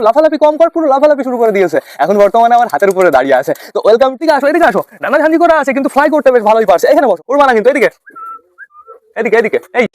লাফালাফি কম কর, পুরো লাফালাফি শুরু করে দিয়েছে। এখন বর্তমানে আমার হাতের উপরে দাঁড়িয়ে আছে। তো ওয়েলকাম ঠিক আসো এদিকে আসো। নানা ঝান্ডি করা আছে, কিন্তু ফ্লাই করতে বেশ ভালোই পারছে। এখানে বসো। উড়বা না কিন্তু, এদিকে। এদিকে এদিকে। এই।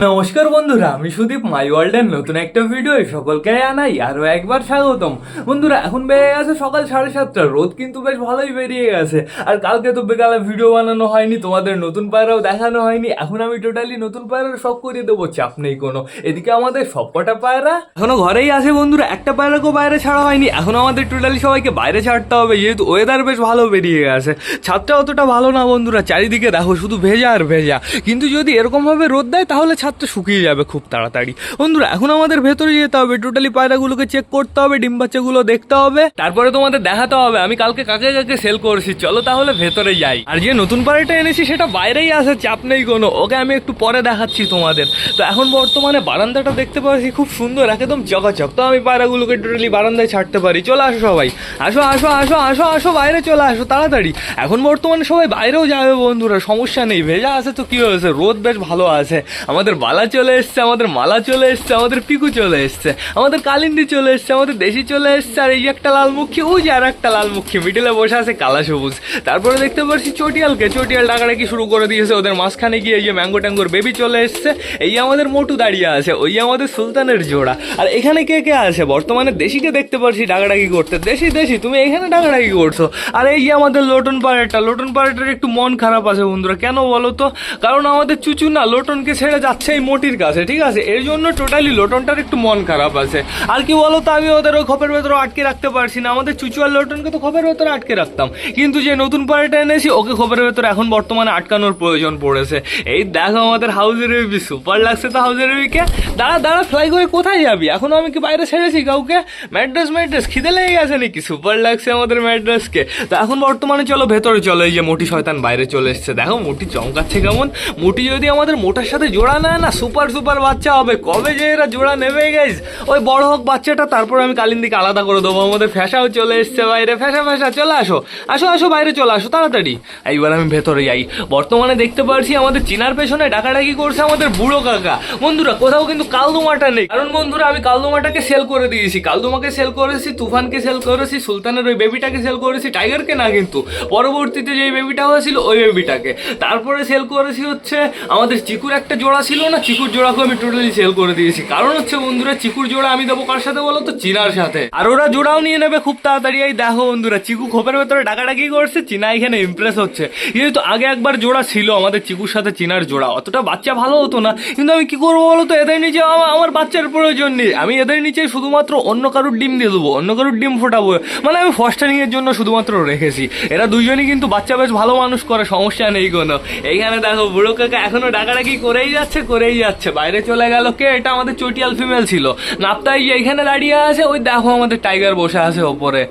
নমস্কার বন্ধুরা, আমি সুদীপ মাই ওয়ার্ল্ডের নতুন একটা ভিডিও সকলকে আনাই আরও একবার স্বাগতম। বন্ধুরা, এখন বেড়ে গেছে সকাল সাড়ে সাতটা, রোদ কিন্তু বেশ ভালোই বেরিয়ে গেছে। আর কালকে তো বেকালে ভিডিও বানানো হয়নি, তোমাদের নতুন পায়রাও দেখানো হয়নি, এখন আমি টোটালি নতুন পায়রার সব করিয়ে দেবো, চাপ নেই কোনো। এদিকে আমাদের সবকটা পায়রা এখনও ঘরেই আছে বন্ধুরা, একটা পায়রাকেও বাইরে ছাড়া হয়নি, এখন আমাদের টোটালি সবাইকে বাইরে ছাড়তে হবে, যেহেতু ওয়েদার বেশ ভালো বেরিয়ে গেছে। ছাদটা অতটা ভালো না বন্ধুরা, চারিদিকে দেখো শুধু ভেজা আর ভেজা। কিন্তু যদি এরকমভাবে রোদ দেয়, তাহলে ছাদটা শুকিয়ে যাবে খুব তাড়াতাড়ি। বন্ধুরা, এখন আমাদের ভেতরে যেতে হবে টোটালি পায়রাগুলোকে চেক করতে হবে, ডিম বাচ্চাগুলো দেখতে হবে। তারপরে তোমাদের দেখাতে হবে, আমি কালকে কাকে কাকে সেল করেছি, চলো তাহলে ভেতরে যাই। আর যে নতুন পায়রাটা এনেছি, সেটা বাইরেই আছে, চাপ নেই কোনো, ওকে আমি একটু পরে দেখাচ্ছি তোমাদের। তো এখন বর্তমানে বারান্দাটা দেখতে পাচ্ছি, খুব সুন্দর, একদম চকাচক। তো আমি পায়রাগুলোকে টোটালি বারান্দায় ছাড়তে পারি, চলে আসো সবাই। আসো আসো আসো আসো আসো, বাইরে চলে আসো, তাড়াতাড়ি। এখন বর্তমানে সবাই বাইরেও যাবে বন্ধুরা, সমস্যা নেই, ভেজা আছে তো কি হয়েছে, রোদ বেশ ভালো আছে। আমাদের বালা চলে এসছে, আমাদের মালা চলে এসছে, আমাদের পিকু চলে এসছে, আমাদের কালিন্দি চলে এসছে, আমাদের দেশি চলে এসছে, আর এই একটা লাল মুখী ওই যে আর একটা লাল মুখী মিডিলে বসে আছে কালা সবুজ। তারপরে দেখতে পাচ্ছি চটিয়ালকে, চটিয়াল ডাকাডাকি শুরু করে দিয়েছে ওদের মাঝখানে গিয়ে, এই যে ম্যাঙ্গো ট্যাঙ্গোর বেবি চলে এসছে, এই আমাদের মোটু দাঁড়িয়ে আছে, ওই আমাদের সুলতানের জোড়া। আর এখানে কে কে আছে? বর্তমানে দেশিকে দেখতে পাচ্ছি ডাকাডাকি করতে। দেশি দেশি, তুমি এখানে ডাকাডাকি করছ। আর এই আমাদের লোটন পাড়াটা লোটন পাড়াটার একটু মন খারাপ আছে বন্ধুরা, কেন বলো তো? কারণ আমাদের চুচু না লোটনকে ছেড়ে যাচ্ছে এই মোটির কাছে, ঠিক আছে? এর জন্য টোটালি লোটনটার একটু মন খারাপ আছে। আর কি বলো তো আমি ওদের ওই খোপের ভেতরে আটকে রাখতে পারছি না। আমাদের চুচু আর লোটনকে তো খোপের ভেতরে আটকে রাখতাম। কিন্তু যে নতুন পাড়াটা এনেছি, ওকে খোপের ভেতরে এখন বর্তমানে আটকানোর প্রয়োজন পড়েছে। এই দেখো আমাদের হাউজের বেবি সুপার লাগছে তো হাউজের বেবিকে দাঁড়া দাঁড়া ফ্লাই করে কোথায় যাবি? এখনও আমি কি বাইরে ছেড়েছি কাউকে? ম্যাড্রেস ম্যাড্রেস খিদে লেগে গেছে নাকি? সুপার লাগছে আমাদের ম্যাড্রেসকে তো এখন বর্তমানে চলো, ভেতরে চলো। এই যে মোটি শয়তান বাইরে চলে এসছে। দেখো, মোটি চমকাচ্ছে কেমন। মোটি যদি আমাদের মোটার সাথে জোড়া নেয় না সুপার সুপার বাচ্চা হবে। কবে যে এরা জোড়া নেবে গাইজ ওই বড় হোক বাচ্চাটা, তারপর আমি কালিন্দিকে আলাদা করে দেবো। আমাদের ফ্যাসাও চলে এসছে বাইরে। ফ্যাসা ফ্যাসা চলে আসো। আসো আসো বাইরে, চলে আসো, তাড়াতাড়ি। এইবার আমি ভেতরে যাই। বর্তমানে দেখতে পারছি আমাদের চিনার পেছনে ডাকাডাকি করছে আমাদের বুড়ো কাকা। বন্ধুরা, কোথাও কিন্তু কালদুমাটা নেই। কারণ বন্ধুরা, আমি কালদুমাটাকে সেল করে দিয়েছি। কালদুমাকে সেল করেছি, তুফানকে সেল করেছি, সুলতানের ওই বেবিটাকে সেল করেছি টাইগারকে না কিন্তু। পরবর্তীতে যে বেবিটা হয়েছিল, ওই বেবিটাকে। তারপরে সেল করেছি হচ্ছে আমাদের চিকুর একটা জোড়া ছিল না চিকুর জোড়াকে আমি টোটালি সেল করে দিয়েছি। কারণ হচ্ছে বন্ধুরা, চিকুর জোড়া আমি দেবো কার সাথে বলো তো? চিনার সাথে। আর ওরা জোড়াও নিয়ে নেবে খুব তাড়াতাড়ি। এই দেখো বন্ধুরা, চিকু খোপের ভেতরে ডাকাডাকি করছে, চিনা এখানে ইমপ্রেস হচ্ছে। যেহেতু আগে একবার জোড়া ছিল আমাদের চিকুর সাথে চিনার জোড়া। অতটা বাচ্চা ভালো হতো না। কিন্তু আমি কি করব বলো তো? এদের নিচে আমার বাচ্চার প্রয়োজন নেই। আমি এদের নিচে শুধুমাত্র অন্য কারোর ডিম দিয়ে দেবো, অন্য কারোর ডিম ফোটাবো। মানে আমি ফস্টারিং এর জন্য শুধুমাত্র রেখেছি। এরা দুজনই কিন্তু বাচ্চা বেশ ভালো মানুষ করে, সমস্যা নেই কোনো। এইখানে দেখো বুড়ো কাকা এখনও ডাকাডাকি করেই যাচ্ছে করেই যাচ্ছে। বাইরে চলে গেল কে? এটা আমাদের চটিয়াল ফিমেল ছিল। নাপতাই এইখানে দাঁড়িয়ে আছে, ওই দেখো আমাদের টাইগার বসে আছে ওপরে।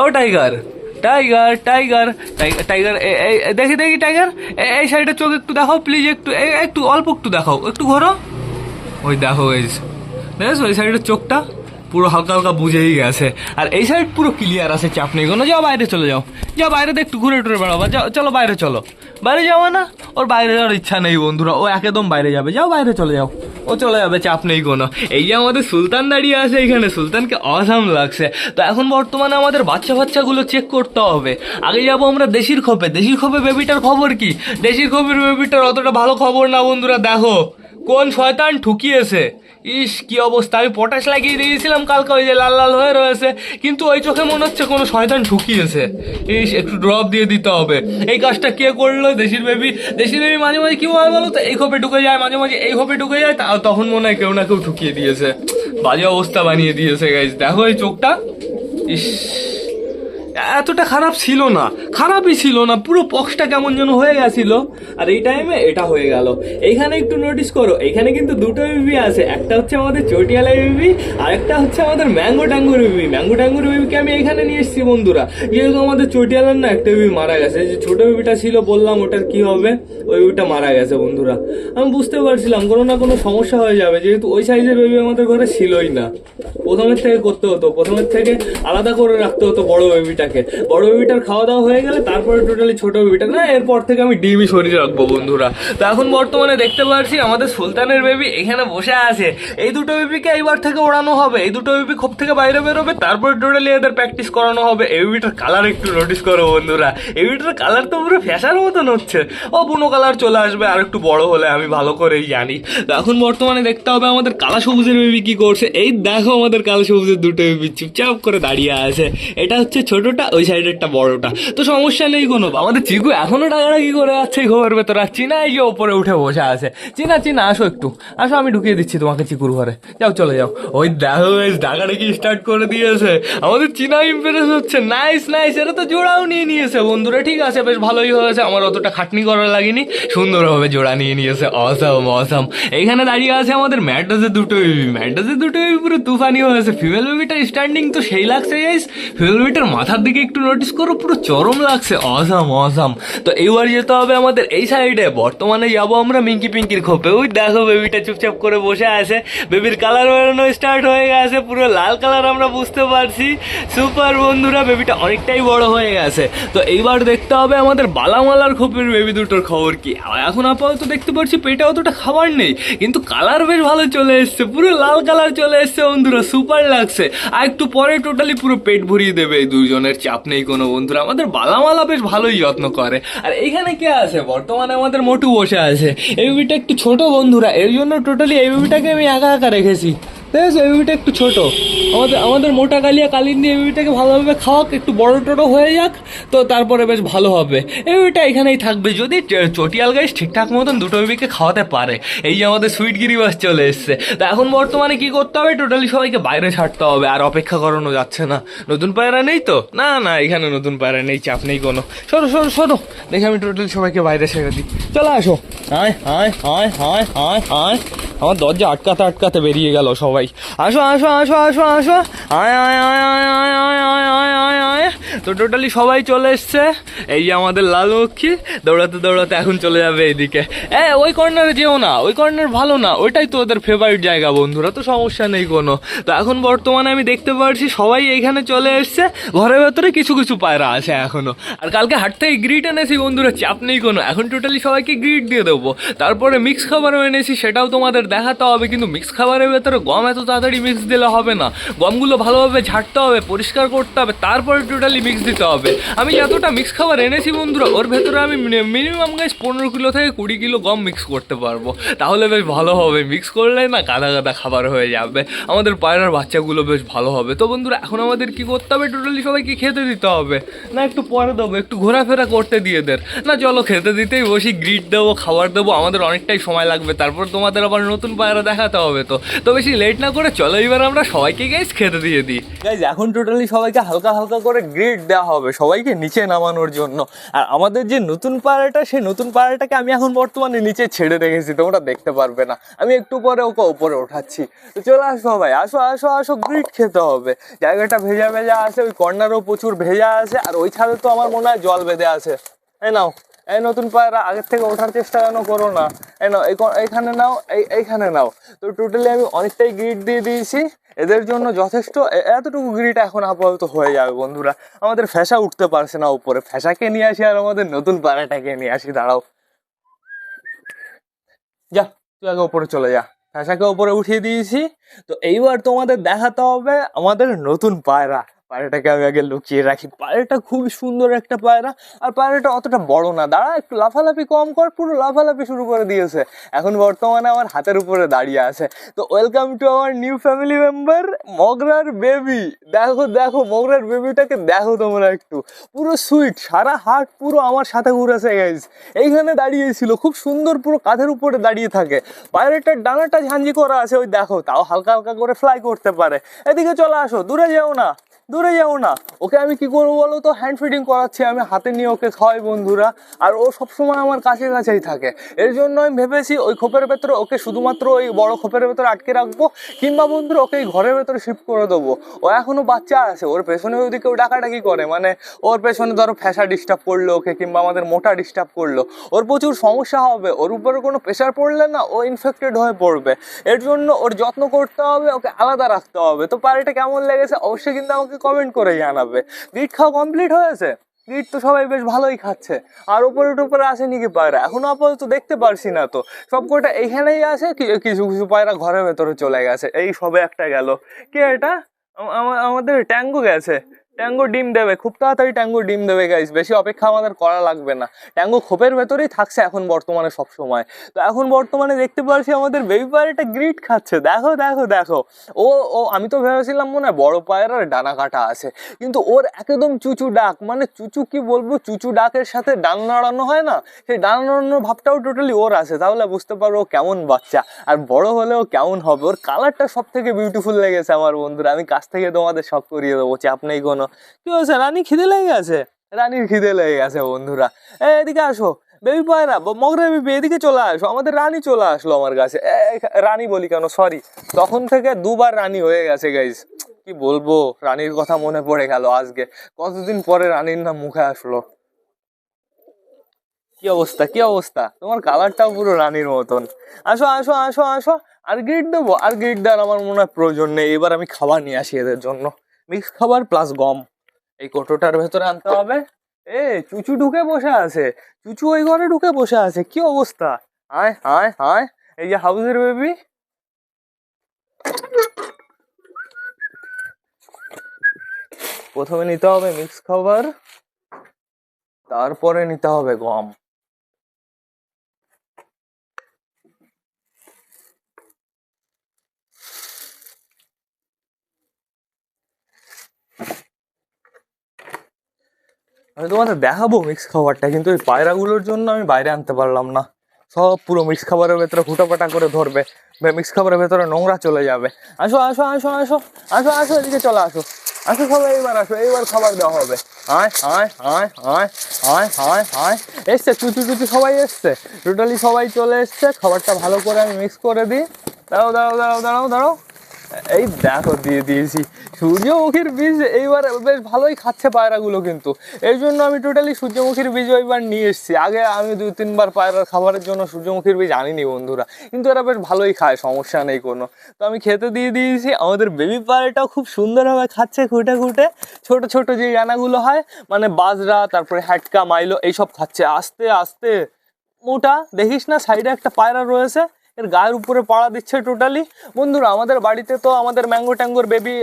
ও টাইগার টাইগার টাইগার টাইগার দেখি দেখি টাইগার এই সাইডের চোখ একটু দেখাও প্লিজ একটু একটু অল্প একটু দেখাও, একটু ঘোরো ওই দেখো, এই দেখো ওই সাইডের চোখটা? পুরো হালকা হালকা বুঝেই গেছে। আর এই সাইড পুরো ক্লিয়ার আছে চাপ নেই। কোনো, যাও বাইরে চলে যাও। যাও বাইরে দিয়ে একটু ঘুরে টুরে বেড়াবা যাও, চলো বাইরে চলো। বাইরে যাওয়া না? ওর বাইরে যাওয়ার ইচ্ছা নেই বন্ধুরা। ও একদম বাইরে যাবে। যাও বাইরে চলে যাও। ও চলে যাবে, চাপ নেই কোনো। এই যে আমাদের সুলতান দাঁড়িয়ে আছে এখানে। সুলতানকে অসাম লাগছে। তো এখন বর্তমানে আমাদের বাচ্চা বাচ্চাগুলো চেক করতে হবে। আগে যাব আমরা দেশির খোপে। দেশির খোপে বেবিটার খবর কি? দেশির খোপের বেবিটার অতটা ভালো খবর না বন্ধুরা। দেখো, কোন শয়তান ঠুকিয়েছে। ইস, কি অবস্থা? আমি পটাশ লাগিয়ে দিয়েছিলাম কালকে, ওই যে লাল লাল হয়ে রয়েছে। কিন্তু ওই চোখে মনে হচ্ছে কোনো শয়তান ঠুকিয়েছে ইস, একটু ড্রপ দিয়ে দিতে হবে। এই কাজটা কে করল? দেশির বেবি দেশির বেবি মাঝে মাঝে কি হয় বলো তো এই খোপে ঢুকে যায়, মাঝে মাঝে এই খোপে ঢুকে যায় তখন মনে হয় কেউ না কেউ ঠুকিয়ে দিয়েছে। বাজে অবস্থা বানিয়ে দিয়েছে গাইজ দেখো এই চোখটা। ইস। এতটা খারাপ ছিল না। খারাপই ছিল না, পুরো পক্সটা কেমন যেন হয়ে গেছিল। আর এই টাইমে এটা হয়ে গেল। এইখানে একটু নোটিস করো এখানে কিন্তু দুটো বিবি আছে। একটা হচ্ছে আমাদের চটিয়ালা বিবি আর একটা হচ্ছে আমাদের ম্যাঙ্গো ট্যাঙ্গুর বিবি ম্যাঙ্গো ট্যাঙ্গুর বিবিকে আমি এখানে নিয়ে এসেছি বন্ধুরা। যেহেতু আমাদের চটিয়ালার না একটা বিবি মারা গেছে যে ছোট বিবিটা ছিল বললাম, ওটার কি হবে? ওই বিবিটা মারা গেছে বন্ধুরা। আমি বুঝতে পারছিলাম, কোনো না কোনো সমস্যা হয়ে যাবে, যেহেতু ওই সাইজের বেবি আমাদের ঘরে ছিলই না। প্রথমের থেকে করতে হতো, প্রথমের থেকে আলাদা করে রাখতে হতো বড় বেবিটাকে বেবিটাকে। বড় বেবিটার খাওয়া দাওয়া হয়ে গেলে তারপরে টোটালি ছোট বেবিটা। না, এরপর থেকে আমি ডিমই সরিয়ে রাখব বন্ধুরা। তো এখন বর্তমানে দেখতে পাচ্ছি আমাদের সুলতানের বেবি এখানে বসে আছে। এই দুটো বেবিকে এইবার থেকে ওড়ানো হবে। এই দুটো বেবি খোপ থেকে বাইরে বেরোবে, তারপরে টোটালি এদের প্র্যাকটিস করানো হবে। এই বেবিটার কালার একটু নোটিস করো বন্ধুরা। এই বেবিটার কালার তো পুরো ফ্যাশার মতন হচ্ছে। ও বুনো কালার চলে আসবে, আর একটু বড় হলে আমি ভালো করেই জানি। এখন বর্তমানে দেখতে হবে আমাদের কালা সবুজের বেবি কি করছে। এই দেখো আমাদের কালো সবুজের দুটো বেবি, চুপচাপ করে দাঁড়িয়ে আছে। এটা হচ্ছে ছোটটা ওই সাইডেরটা বড়টা তো সমস্যা নেই কোনো। আমাদের চিকু এখনও ডাকাডাকি করে যাচ্ছে ঘরের ভেতর। আর চিনা এই যে ওপরে উঠে বসে আছে। চিনা চিনা, আসো একটু। আসো, আমি ঢুকিয়ে দিচ্ছি তোমাকে চিকুর ঘরে। যাও, চলে যাও। ওই দেখো ডাকাডাকি স্টার্ট করে দিয়েছে। আমাদের চিনা ইমপ্রেস হচ্ছে। নাইস নাইস এটা তো জোড়াও নিয়ে নিয়েছে। বন্ধুরা, ঠিক আছে, বেশ ভালোই হয়েছে। আমার অতটা খাটনি করা লাগেনি। সুন্দরভাবে জোড়া নিয়ে নিয়েছে। অসম অসম এইখানে দাঁড়িয়ে আছে আমাদের ম্যাডাসের দুটো বেবি দুটো পুরো তুফানি হয়েছে। ফিমেল বেবিটার স্ট্যান্ডিং তো সেই লাগছে গাইস ফিমেল বেবিটার মাথার দিকে একটু নোটিস করো, পুরো চরম লাগছে। অসাম অসাম তো এইবার যেতে হবে আমাদের এই সাইডে বর্তমানে যাব আমরা মিঙ্কি পিঙ্কির খোপে। ওই দেখো বেবিটা চুপচাপ করে বসে আছে। বেবির কালার বেরোনো স্টার্ট হয়ে গেছে। পুরো লাল কালার আমরা বুঝতে পারছি। সুপার বন্ধুরা বেবিটা অনেকটাই বড় হয়ে গেছে। তো এইবার দেখতে হবে আমাদের বালামালার খোপের বেবি দুটোর খবর কি? এখন আপাতত দেখতে পাচ্ছি পেটে অতটা খাবার নেই। কিন্তু কালার বেশ ভালো চলে এসছে। পুরো লাল কালার চলে এসছে বন্ধুরা। সুপার লাগছে। আর একটু পরে টোটালি পুরো পেট ভরিয়ে দেবে এই দুজনের। চাপ নেই কোনো বন্ধুরা। আমাদের বালামালা বেশ ভালোই যত্ন করে। আর এখানে কে আছে? বর্তমানে আমাদের মোটু বসে আছে। এই বেবিটা একটু ছোট বন্ধুরা এই জন্য টোটালি এই বেবিটাকে আমি একা একা রেখেছি। দেখেছ এই বেবিটা একটু ছোট। আমাদের আমাদের মোটা কালিয়া কালিন্দি এই বেবিটাকে ভালোভাবে খাওয়াক, একটু বড় টড়ো হয়ে যাক, তো তারপরে বেশ ভালো হবে। এই বেবিটা এখানেই থাকবে যদি চটিয়াল গাইস ঠিকঠাক মতন দুটো বেবিকে খাওয়াতে পারে। এই যে আমাদের সুইট গিরিবাস চলে এসছে। তো এখন বর্তমানে কি করতে হবে? টোটালি সবাইকে বাইরে ছাড়তে হবে, আর অপেক্ষা করানো যাচ্ছে না। নতুন পায়রা নেই তো? না না, এখানে নতুন পায়রা নেই, চাপ নেই কোনো। সরো সরো সরো। দেখে আমি টোটালি সবাইকে বাইরে ছেড়ে দিই। চলে আসো। হায় হায় হায় হায় হায় হায় আমার দরজা আটকাতে আটকাতে বেরিয়ে গেল সবাই। আসো আসো আসো আসো আসো। আয় আয় আয় আয় আয় আয় তো টোটালি সবাই চলে এসছে। এই যে আমাদের লাল মক্ষী দৌড়াতে দৌড়াতে এখন চলে যাবে এইদিকে। এ, ওই কর্নারে যেও না, ওই কর্নার ভালো না, ওইটাই তো ওদের ফেভারিট জায়গা বন্ধুরা, তো সমস্যা নেই কোনো। তো এখন বর্তমানে আমি দেখতে পাচ্ছি সবাই এইখানে চলে এসছে, ঘরের ভেতরে কিছু কিছু পায়রা আছে এখনও। আর কালকে হাট থেকে গ্রিট এনেছি বন্ধুরা, চাপ নেই কোনো। এখন টোটালি সবাইকে গ্রিট দিয়ে দেবো। তারপরে মিক্স খাবারও এনেছি, সেটাও তোমাদের দেখাতে হবে, কিন্তু মিক্স খাবারের ভেতরে গম এত তাড়াতাড়ি মিক্স দিলে হবে না। গমগুলো ভালোভাবে ঝাড়তে হবে, পরিষ্কার করতে হবে, তারপরে টোটালি মিক্স দিতে হবে। আমি যতটা মিক্স খাবার এনেছি বন্ধুরা, ওর ভেতরে আমি মিনিমাম গাছ পনেরো কিলো থেকে কুড়ি কিলো গম মিক্স করতে পারব। তাহলে বেশ ভালো হবে। মিক্স করলে না গাদা গাদা খাবার হয়ে যাবে। আমাদের পায়রার বাচ্চাগুলো বেশ ভালো হবে। তো বন্ধুরা, এখন আমাদের কি করতে হবে? টোটালি সবাইকে খেতে দিতে হবে। না, একটু পরে দেবো, একটু ঘোরাফেরা করতে দিয়ে দের না, চলো খেতে দিতেই বসি গ্রিট দেবো, খাবার দেবো, আমাদের অনেকটাই সময় লাগবে। তারপর তোমাদের আবার নতুন পায়রা দেখাতে হবে তো। তো বেশি লেট না করে চলো, এবার আমরা সবাইকে গাইস খেতে দিয়ে দিই। গাইজ এখন টোটালি সবাইকে হালকা হালকা করে গ্রিড দেওয়া হবে সবাইকে নিচে নামানোর জন্য। আর আমাদের যে নতুন পাড়াটা, সেই নতুন পাড়াটাকে আমি এখন বর্তমানে নিচে ছেড়ে রেখেছি, তোমরা দেখতে পারবে না। আমি একটু পরে ওকে ওপরে ওঠাচ্ছি। তো চলে আসো সবাই, আসো আসো আসো গ্রিড খেতে হবে। জায়গাটা ভেজা ভেজা আছে, ওই কর্নারও প্রচুর ভেজা আছে, আর ওই ছাদে তো আমার মনে হয় জল বেঁধে আছে। তাই নাও। এই নতুন পায়রা আগের থেকে ওঠার চেষ্টা যেন করো না। এই নাও এইখানে নাও, এই এইখানে নাও। তো টোটালি আমি অনেকটাই গ্রিড দিয়ে দিয়েছি। এদের জন্য যথেষ্ট। এতটুকু গ্রিড এখন আপাতত হয়ে যাবে বন্ধুরা। আমাদের ফ্যাসা উঠতে পারছে না উপরে। ফ্যাসাকে নিয়ে আসি আর আমাদের নতুন পায়রাটাকে নিয়ে আসি, দাঁড়াও। যা, তুই আগে উপরে চলে যা। ফ্যাসাকে ওপরে উঠিয়ে দিয়েছি। তো এইবার তোমাদের দেখাতে হবে আমাদের নতুন পায়রা। পায়রাটাকে আমি আগে লুকিয়ে রাখি। পায়রাটা খুবই সুন্দর একটা পায়রা। আর পায়রাটা অতটা বড় না। দাঁড়া, একটু লাফালাফি কম কর, পুরো লাফালাফি শুরু করে দিয়েছে। এখন বর্তমানে আমার হাতের উপরে দাঁড়িয়ে আছে। তো ওয়েলকাম টু আমার নিউ ফ্যামিলি মেম্বার মগরার বেবি দেখো দেখো, মগরার বেবিটাকে দেখো তোমরা একটু। পুরো সুইট সারা হাট পুরো আমার সাথে ঘুরেছে গাইজ এইখানে দাঁড়িয়েছিল খুব সুন্দর পুরো কাঁধের উপরে দাঁড়িয়ে থাকে। পায়রাটার ডানাটা ঝাঞ্জি করা আছে, ওই দেখো, তাও হালকা হালকা করে ফ্লাই করতে পারে। এদিকে চলে আসো, দূরে যেও না। দূরে যাও না। ওকে আমি কি করব বলো তো? হ্যান্ড ফিডিং করাচ্ছি আমি, হাতে নিয়ে ওকে খাওয়াই বন্ধুরা। আর ও সবসময় আমার কাছে কাছেই থাকে। এর জন্য আমি ভেবেছি ওই খোপের ভেতরে ওকে শুধুমাত্র ওই বড় খোপের ভেতরে আটকে রাখব, কিংবা বন্ধুরা ওকে এই ঘরের ভেতরে শিফট করে দেবো। ও এখনও বাচ্চা আছে, ওর পেছনে যদি কেউ ডাকাডাকি করে মানে ওর পেছনে ধরো ফ্যাসা ডিস্টার্ব করল ওকে, কিংবা আমাদের মোটা ডিস্টার্ব করল, ওর প্রচুর সমস্যা হবে, ওর উপরে কোনো প্রেশার পড়লে না ও ইনফেক্টেড হয়ে পড়বে। এর জন্য ওর যত্ন করতে হবে, ওকে আলাদা রাখতে হবে। তো পায়রাটা কেমন লেগেছে? অবশ্যই কিন্তু আমাকে আমাকে কমেন্ট করে জানাবে। গিট খাওয়া কমপ্লিট হয়েছে? গিট তো সবাই বেশ ভালোই খাচ্ছে। আর উপরে টুপরে আসেনি কি পায়রা? এখনও আপাতত দেখতে পারছি না তো। সব কটা এইখানেই আছে, কি- কিছু কিছু পায়রা ঘরের ভেতরে চলে গেছে। এই সবে একটা গেল। কে এটা? আম- আমাদের ট্যাঙ্গো গেছে। ট্যাঙ্গো ডিম দেবে, খুব তাড়াতাড়ি ট্যাঙ্গো ডিম দেবে গাইস বেশি অপেক্ষা আমাদের করা লাগবে না। ট্যাঙ্গো খোপের ভেতরেই থাকছে এখন বর্তমানে সব সময় তো এখন বর্তমানে দেখতে পাচ্ছি আমাদের বেবি পায়রাটা গ্রিট খাচ্ছে। দেখো দেখো দেখো। ও ও, আমি তো ভেবেছিলাম মনে হয় বড় পায়রার ডানা কাটা আছে। কিন্তু ওর একদম চুচু ডাক মানে চুচু কি বলব? চুচু ডাকের সাথে ডান নাড়ানো হয় না? সেই ডান নাড়ানোর ভাবটাও টোটালি ওর আছে। তাহলে বুঝতে পারব ও কেমন বাচ্চা। আর বড় হলেও কেমন হবে? ওর কালারটা সব থেকে বিউটিফুল লেগেছে আমার বন্ধুরা। আমি কাছ থেকে তোমাদের শখ করিয়ে দেবো। চাপ নেই কোনো। কি হয়েছে? রানী খিদে লেগে গেছে? রানীর খিদে লেগে গেছে, বন্ধুরা। এদিকে আসো। বেবি পায়রা মগরা বেবি, এদিকে চলে আসো। আমাদের রানী চলে আসলো আমার কাছে। রানী বলি কেন? সরি তখন থেকে দুবার রানী হয়ে গেছে গাইজ কি বলব? রানীর কথা মনে পড়ে গেল আজকে। কতদিন পরে রানীর নাম মুখে আসলো? কি অবস্থা? কি অবস্থা? তোমার কালারটাও পুরো রানীর মতন। আসো আসো আসো আসো। আর গ্রিড দেবো? আর গ্রিড দেওয়ার আমার মনে হয় প্রয়োজন নেই। এবার আমি খাবার নিয়ে আসি এদের জন্য। মিক্স খাবার প্লাস গম। এই কোটোটার ভেতরে আনতে হবে। এ, চুচু ঢুকে বসে আছে। চুচু ওই ঘরে ঢুকে বসে আছে। কি অবস্থা? আয় আয় আয় এই যে হাউসের বেবি প্রথমে নিতে হবে মিক্স খাবার। তারপরে নিতে হবে গম। আমি তোমাদের দেখাবো মিক্স খাবারটা, কিন্তু ওই পায়রাগুলোর জন্য আমি বাইরে আনতে পারলাম না। সব পুরো মিক্স খাবারের ভেতরে ফুটাপাটা করে ধরবে। মিক্স খাবারের ভেতরে নোংরা চলে যাবে। আসো আসো আসো আসো আসো আসো, এদিকে চলে, আসো। আসো সবাই এইবার আসো, এইবার খাবার দেওয়া হবে। আয় আয় আয় আয় আয় আয় আয়। এসছে, চুচু চুচু সবাই এসছে। টোটালি সবাই চলে এসছে। খাবারটা ভালো করে আমি মিক্স করে দিই। দাঁড়াও দাঁড়াও দাঁড়াও দাঁড়াও দাঁড়াও। এই দেখো দিয়ে দিয়েছি। সূর্যমুখীর বীজ এইবার বেশ ভালোই খাচ্ছে পায়রাগুলো কিন্তু। এই জন্য আমি টোটালি সূর্যমুখীর বীজ এইবার নিয়ে এসেছি। আগে আমি দু, তিনবার পায়রার খাবারের জন্য সূর্যমুখীর বীজ আনিনি বন্ধুরা। কিন্তু এরা বেশ ভালোই খায়, সমস্যা নেই কোনো। তো আমি খেতে দিয়ে দিয়েছি। আমাদের বেবি পায়রাটাও খুব সুন্দরভাবে খাচ্ছে খুঁটে খুঁটে। ছোট ছোট যে দানাগুলো হয় মানে বাজরা, তারপরে হ্যাটকা, মাইলো, এইসব খাচ্ছে। আস্তে আস্তে মোটা, দেখিস না, সাইডে একটা পায়রা রয়েছে। এর গায়ের উপরে পাড়া দিচ্ছে টোটালি বন্ধুরা, আমাদের বাড়িতে তো আমাদের ম্যাঙ্গো ট্যাঙ্গোর বেবি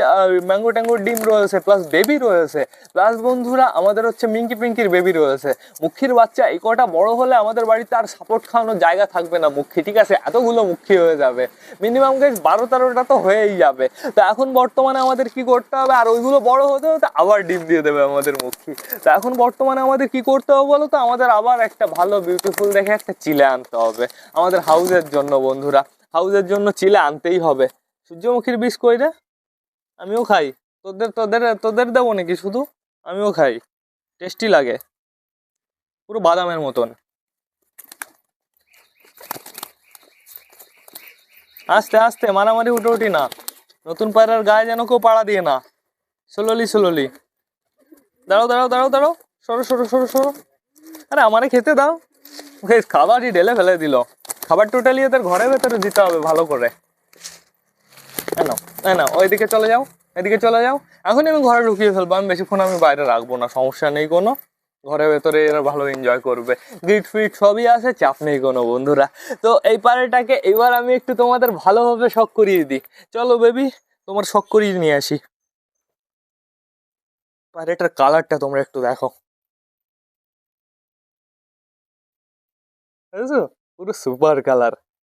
ম্যাঙ্গো ট্যাঙ্গোর ডিম রয়েছে প্লাস বেবি রয়েছে। প্লাস বন্ধুরা, আমাদের হচ্ছে মিঙ্কি পিঙ্কির বেবি রয়েছে। মুখির বাচ্চা, এই কটা বড় হলে আমাদের বাড়িতে আর সাপোর্ট খাওয়ানোর জায়গা থাকবে না মুখী ঠিক আছে? এতগুলো মুখী হয়ে যাবে। মিনিমাম গাইজ বারো তেরোটা তো হয়েই যাবে। তো এখন বর্তমানে আমাদের কি করতে হবে? আর ওইগুলো বড় হতে হতে আবার ডিম দিয়ে দেবে আমাদের মুখী তো এখন বর্তমানে আমাদের কি করতে হবে বলো তো? আমাদের আবার একটা ভালো বিউটিফুল দেখে একটা চিলে আনতে হবে। আমাদের হাউসের জন্য বন্ধুরা। হাউসের জন্য চিলে আনতেই হবে। সূর্যমুখীর বীজ কই রে। আমিও খাই। তোদের তোদের তোদের দেবো নাকি শুধু? আমিও খাই। টেস্টি লাগে। পুরো বাদামের মতন। আস্তে আস্তে, মারামারি উঠে উঠি না। নতুন পায়রার গায়ে যেন কেউ পাড়া দিয়ে না। Slowly slowly. দাঁড়াও দাঁড়াও দাঁড়াও দাঁড়াও। সরো সরো সরো সরো। আরে আমারে খেতে দাও। খাবারই ঢেলে ফেলে দিল। খাবার টোটালি এদের ঘরের ভেতরে দিতে হবে ভালো করে। না না ওইদিকে চলে যাও, এদিকে চলে যাও। এখনই আমি ঘরে ঢুকিয়ে ফেলব, আমি বেশিক্ষণ আমি বাইরে রাখব না, সমস্যা নেই কোনো। ঘরের ভেতরে এরা ভালো এনজয় করবে। গিট ফিট সবই আছে চাপ নেই কোনো বন্ধুরা। তো এই পারেটাকে এবার আমি একটু তোমাদের ভালোভাবে শখ করিয়ে দিই। চলো বেবি তোমার শখ করিয়ে নিয়ে আসি। পারেটার কালারটা তোমরা একটু দেখো। বুঝেছ? পুরো সুপার কালার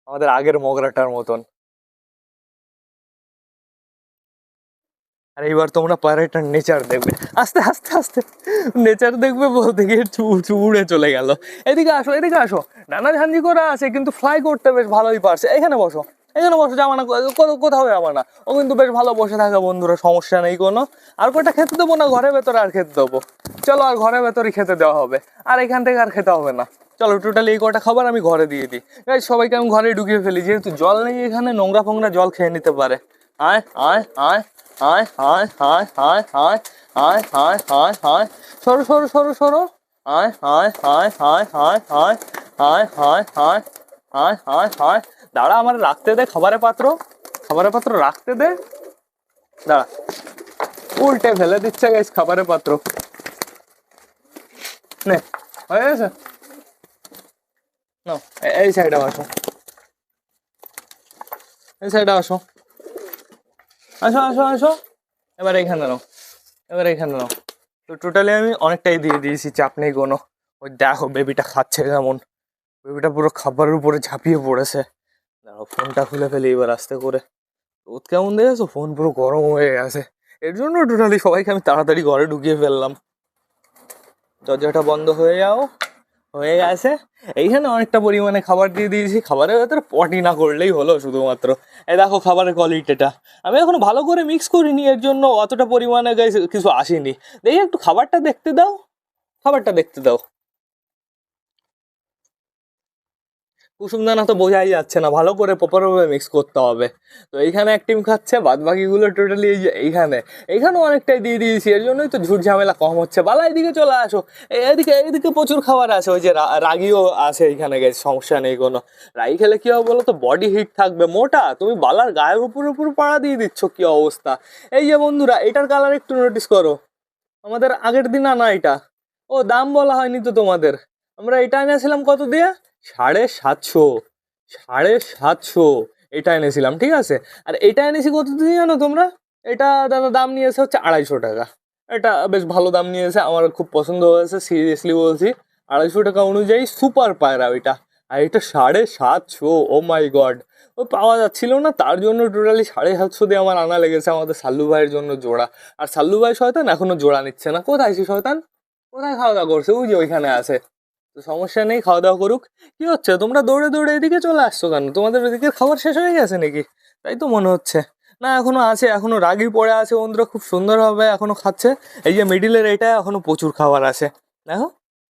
আমাদের আগের মগরাটার মতন। আর এইবার তোমরা পায়রাটার নেচার দেখবে। আস্তে আস্তে আস্তে নেচার দেখবে বলতে গিয়ে উড়ে চলে গেল। এদিকে আসো এদিকে আসো। নানা ঝাঞ্জি করে আছে, কিন্তু ফ্লাই করতে বেশ ভালোই পারছে। এখানে বসো এখানে বসো যাবা না কোথাও যাবা না। ও কিন্তু বেশ ভালো বসে থাকে বন্ধুরা, সমস্যা নেই কোনো। আর কটা খেতে দেবো না, ঘরের ভেতরে আর খেতে দেবো। চলো আর ঘরের ভেতরে খেতে দেওয়া হবে। আর এখান থেকে আর খেতে হবে না। চলো টোটালি এই কটা খাবার আমি ঘরে দিয়ে দিই গাইজ সবাইকে আমি ঘরে ঢুকিয়ে ফেলি যেহেতু জল নেই এখানে নোংরা ফোংরা জল খেয়ে নিতে পারে আয় আয় আয় আয় আয় আয় আয় আয় আয় আয় আয় আয় সরো সরো সরো সরো আয় আয় আয় আয় আয় আয় আয় আয় আয় আয় আয় আয় দাঁড়া আমার রাখতে দে খাবারের পাত্র খাবারের পাত্র রাখতে দে দাঁড়া উল্টে ফেলে দিচ্ছে গাইস খাবারের পাত্র নে হয়ে গেছে নাও এই সাইডে আসো। এই সাইডে আসো। আসো আসো আসো। এবার এইখানে নাও, এবার এইখানে নাও। তো টোটালি আমি অনেকটাই দিয়ে দিয়েছি, চাপ নেই কোনো। ওই দেখো বেবিটা খাচ্ছে কেমন। বেবিটা পুরো খাবারের উপরে ঝাঁপিয়ে পড়েছে। দেখো, ফোনটা খুলে ফেলি এবার আস্তে করে। রোদ কেমন দেখেছ? ফোন পুরো গরম হয়ে গেছে। এর জন্য টোটালি সবাইকে আমি তাড়াতাড়ি ঘরে ঢুকিয়ে ফেললাম। দরজাটা বন্ধ হয়ে যাও। হয়ে গেছে। এইখানে অনেকটা পরিমাণে খাবার দিয়ে দিয়েছি। খাবারের ভেতরে পটি না করলেই হলো শুধুমাত্র। এই দেখো খাবারের কোয়ালিটিটা আমি এখন ভালো করে মিক্স করিনি, এর জন্য অতটা পরিমাণে কিছু আসেনি। দেখি একটু খাবারটা দেখতে দাও। খাবারটা দেখতে দাও। কুসুমদানা তো বোঝাই যাচ্ছে না, ভালো করে প্রপারভাবে মিক্স করতে হবে। তো এইখানে এক টিম খাচ্ছে বাদ বাকিগুলো টোটালি এই যে এইখানে। এইখানেও অনেকটাই দিয়ে দিয়েছি, এর জন্যই তো ঝুট ঝামেলা কম হচ্ছে। বালা, এদিকে চলে আসো। এদিকে এদিকে প্রচুর খাবার আছে, ওই যে রাগিও আছে এইখানে, গেছে, সমস্যা নেই কোনো। রাগি খেলে কী হবে বলো তো বডি হিট থাকবে। মোটা, তুমি বালার গায়ের উপর উপর পাড়া দিয়ে দিচ্ছ, কী অবস্থা? এই যে বন্ধুরা, এটার কালার একটু নোটিস করো। আমাদের আগের দিন আনা এটা। ও, দাম বলা হয়নি তো তোমাদের। আমরা এটা এনেছিলাম কত দিয়ে? সাড়ে সাতশো সাড়ে সাতশো, এটা এনেছিলাম, ঠিক আছে? আর এটা এনেছি কত জানো তোমরা? এটা দাদা দাম নিয়েছে হচ্ছে আড়াইশো টাকা। এটা বেশ ভালো দাম নিয়েছে, আমার খুব পছন্দ হয়েছে সিরিয়াসলি বলছি। আড়াইশো টাকা অনুযায়ী সুপার পায়রা ওইটা। আর এটা সাড়ে সাতশো ও মাই গড ও পাওয়া যাচ্ছিল না, তার জন্য টোটালি সাড়ে সাতশো দিয়ে আমার আনা লেগেছে আমাদের সাল্লু ভাইয়ের জন্য জোড়া। আর সাল্লু ভাই শয়তান এখনও জোড়া নিচ্ছে না। কোথায় সে শয়তান? কোথায় খাওয়া দাওয়া করছে? ওই যে ওইখানে আছে। তো সমস্যা নেই খাওয়া দাওয়া করুক। কি হচ্ছে, তোমরা দৌড়ে দৌড়ে এদিকে চলে আসছো কেন? তোমাদের ওদিকে খাবার শেষ হয়ে গেছে নাকি? তাই তো মনে হচ্ছে। না, এখনও আছে, এখনও রাগি পড়ে আছে বন্ধুরা, খুব সুন্দরভাবে এখনও খাচ্ছে। এই যে মিডিলের এইটা এখনও প্রচুর খাবার আছে। দেখো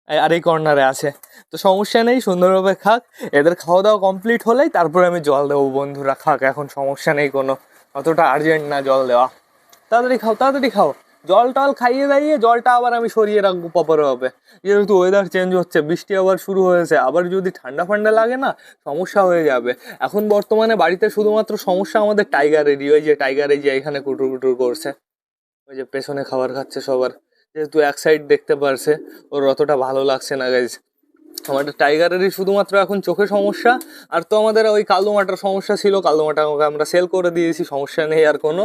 আর এই কর্নারে আছে। তো সমস্যা নেই, সুন্দরভাবে খাক। এদের খাওয়া দাওয়া কমপ্লিট হলেই তারপরে আমি জল দেবো বন্ধুরা, খাক, এখন সমস্যা নেই কোনো। অতটা আর্জেন্ট না জল দেওয়া। তাড়াতাড়ি খাও তাড়াতাড়ি খাও। জল টল খাইয়ে দাইয়ে জলটা আবার আমি সরিয়ে রাখব প্রপার হবে যেহেতু ওয়েদার চেঞ্জ হচ্ছে, বৃষ্টি আবার শুরু হয়েছে, আবার যদি ঠান্ডা ফান্ডা লাগে না, সমস্যা হয়ে যাবে। এখন বর্তমানে বাড়িতে শুধুমাত্র সমস্যা আমাদের টাইগারেরই ওই যে টাইগারে যে এখানে কুটুর কুটুর করছে। ওই যে পেছনে খাবার খাচ্ছে সবার। যেহেতু এক সাইড দেখতে পারছে, ওর অতটা ভালো লাগছে না গাইজ আমাদের টাইগারেরই শুধুমাত্র এখন চোখে সমস্যা, আর তো আমাদের ওই কালো মাটার সমস্যা ছিল, কালো মাটাকে আমরা সেল করে দিয়েছি, সমস্যা নেই আর কোনো।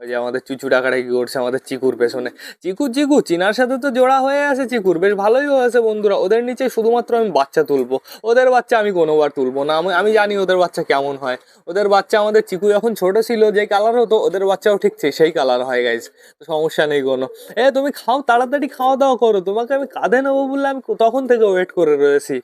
ওই যে আমাদের চুচু টাকাটা কি করছে? আমাদের চিকুর পেছনে। চিকু চিকু চিনার সাথে তো জোড়া হয়ে আছে চিকুর। বেশ ভালোই হয়েছে বন্ধুরা। ওদের নিচে শুধুমাত্র আমি বাচ্চা তুলবো। ওদের বাচ্চা আমি কোনোবার তুলবো না। আমি আমি জানি ওদের বাচ্চা কেমন হয়। ওদের বাচ্চা আমাদের চিকু যখন ছোট ছিল, যে কালার হতো, ওদের বাচ্চাও ঠিক সেই কালার হয় গাইজ সমস্যা নেই কোনো। এ, তুমি খাও, তাড়াতাড়ি খাওয়া দাওয়া করো। তোমাকে আমি কাঁধে নেব বললে আমি তখন থেকে ওয়েট করে রয়েছি।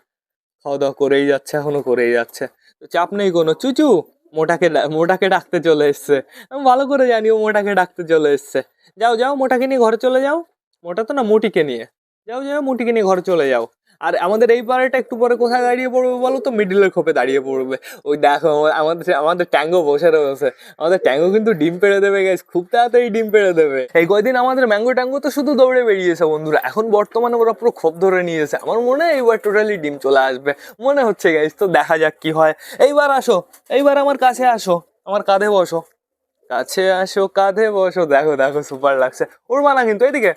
খাওয়া দাওয়া করেই যাচ্ছে এখনও করেই যাচ্ছে। তো চাপ নেই কোনো। চুচু মোটাকে মোটাকে ডাকতে চলে এসছে। আমি ভালো করে জানি ও মোটাকে ডাকতে চলে এসছে। যাও যাও, মোটাকে নিয়ে ঘরে চলে যাও। মোটা তো না, মুটিকে নিয়ে। যাও যাও, মুটিকে নিয়ে ঘরে চলে যাও। আর আমাদের এই পাড়াটা একটু পরে কোথায় দাঁড়িয়ে পড়বে বলো তো? মিডিলের খোপে দাঁড়িয়ে পড়বে। ওই দেখো আমা- আমাদের আমাদের ট্যাঙ্গো বসে রয়েছে। আমাদের ট্যাঙ্গো কিন্তু ডিম পেড়ে দেবে গেছ খুব তাড়াতাড়ি ডিম পেড়ে দেবে। এই কয়দিন আমাদের ম্যাঙ্গো ট্যাঙ্গো তো শুধু দৌড়ে বেরিয়েছে, বন্ধুরা। এখন বর্তমানে ওরা পুরো খোপ ধরে নিয়েছে। আমার মনে হয় এইবার টোটালি ডিম চলে আসবে। মনে হচ্ছে গাইজ তো দেখা যাক কি হয়। এইবার আসো, এইবার আমার কাছে আসো। আমার কাঁধে বসো। কাছে আসো, কাঁধে বসো। দেখো দেখো সুপার লাগছে। ওর মানা কিন্তু, এদিকে।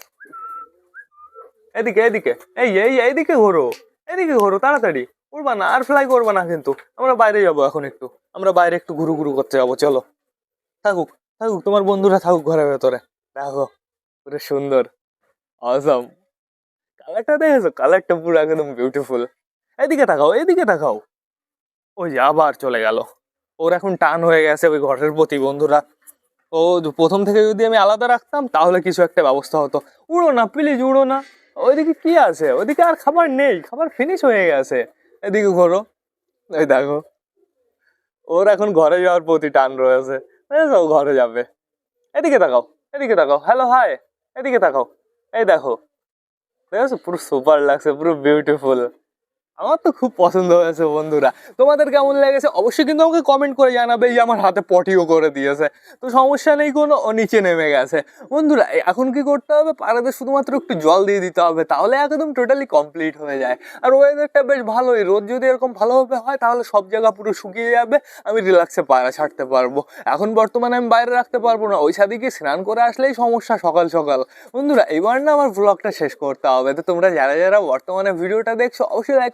এদিকে এদিকে। এই এই এইদিকে ঘোরো। এদিকে ঘোরো, তাড়াতাড়ি। উড়বা না, আর ফ্লাই করবা না কিন্তু। আমরা বাইরে যাব এখন একটু। আমরা বাইরে একটু ঘুরু ঘুরু করতে যাব, চলো। থাকুক থাকুক, তোমার বন্ধুরা থাকুক ঘরের ভেতরে। দেখো, পুরো সুন্দর। অসম কালারটা দেখেছ? কালারটা পুরো একদম বিউটিফুল এদিকে তাকাও এদিকে তাকাও। ওই আবার চলে গেল। ওর এখন টান হয়ে গেছে ওই ঘরের প্রতি, বন্ধুরা। ও, প্রথম থেকে যদি আমি আলাদা রাখতাম, তাহলে কিছু একটা ব্যবস্থা হতো। উড়ো না প্লিজ উড়ো না। ওইদিকে কি আছে? ওইদিকে আর খাবার নেই। খাবার ফিনিশ হয়ে গেছে। এদিকে ঘোরো। ওই দেখো। ওর এখন ঘরে যাওয়ার প্রতি টান রয়েছে। ও ঘরে যাবে। এদিকে তাকাও। এদিকে তাকাও। হ্যালো হাই এদিকে তাকাও। এই দেখো। দেখো পুরো সুপার লাগছে, পুরো বিউটিফুল আমার তো খুব পছন্দ হয়েছে বন্ধুরা। তোমাদের কেমন লেগেছে? অবশ্যই কিন্তু আমাকে কমেন্ট করে জানাবে যে আমার হাতে পটিও করে দিয়েছে। তো সমস্যা নেই কোনো নিচে নেমে গেছে। বন্ধুরা এখন কি করতে হবে? পাড়াতে শুধুমাত্র একটু জল দিয়ে দিতে হবে, তাহলে একদম টোটালি কমপ্লিট হয়ে যায়। আর ওয়েদারটা বেশ ভালোই, রোদ যদি এরকম ভালোভাবে হয়, তাহলে সব জায়গা পুরো শুকিয়ে যাবে, আমি রিল্যাক্সে পায়রা ছাড়তে পারব। এখন বর্তমানে আমি বাইরে রাখতে পারব না, ওই সাদিকে স্নান করে আসলেই সমস্যা সকাল সকাল। বন্ধুরা, এবার না আমার ব্লগটা শেষ করতে হবে। তো তোমরা যারা যারা বর্তমানে ভিডিওটা দেখছ, অবশ্যই লাইক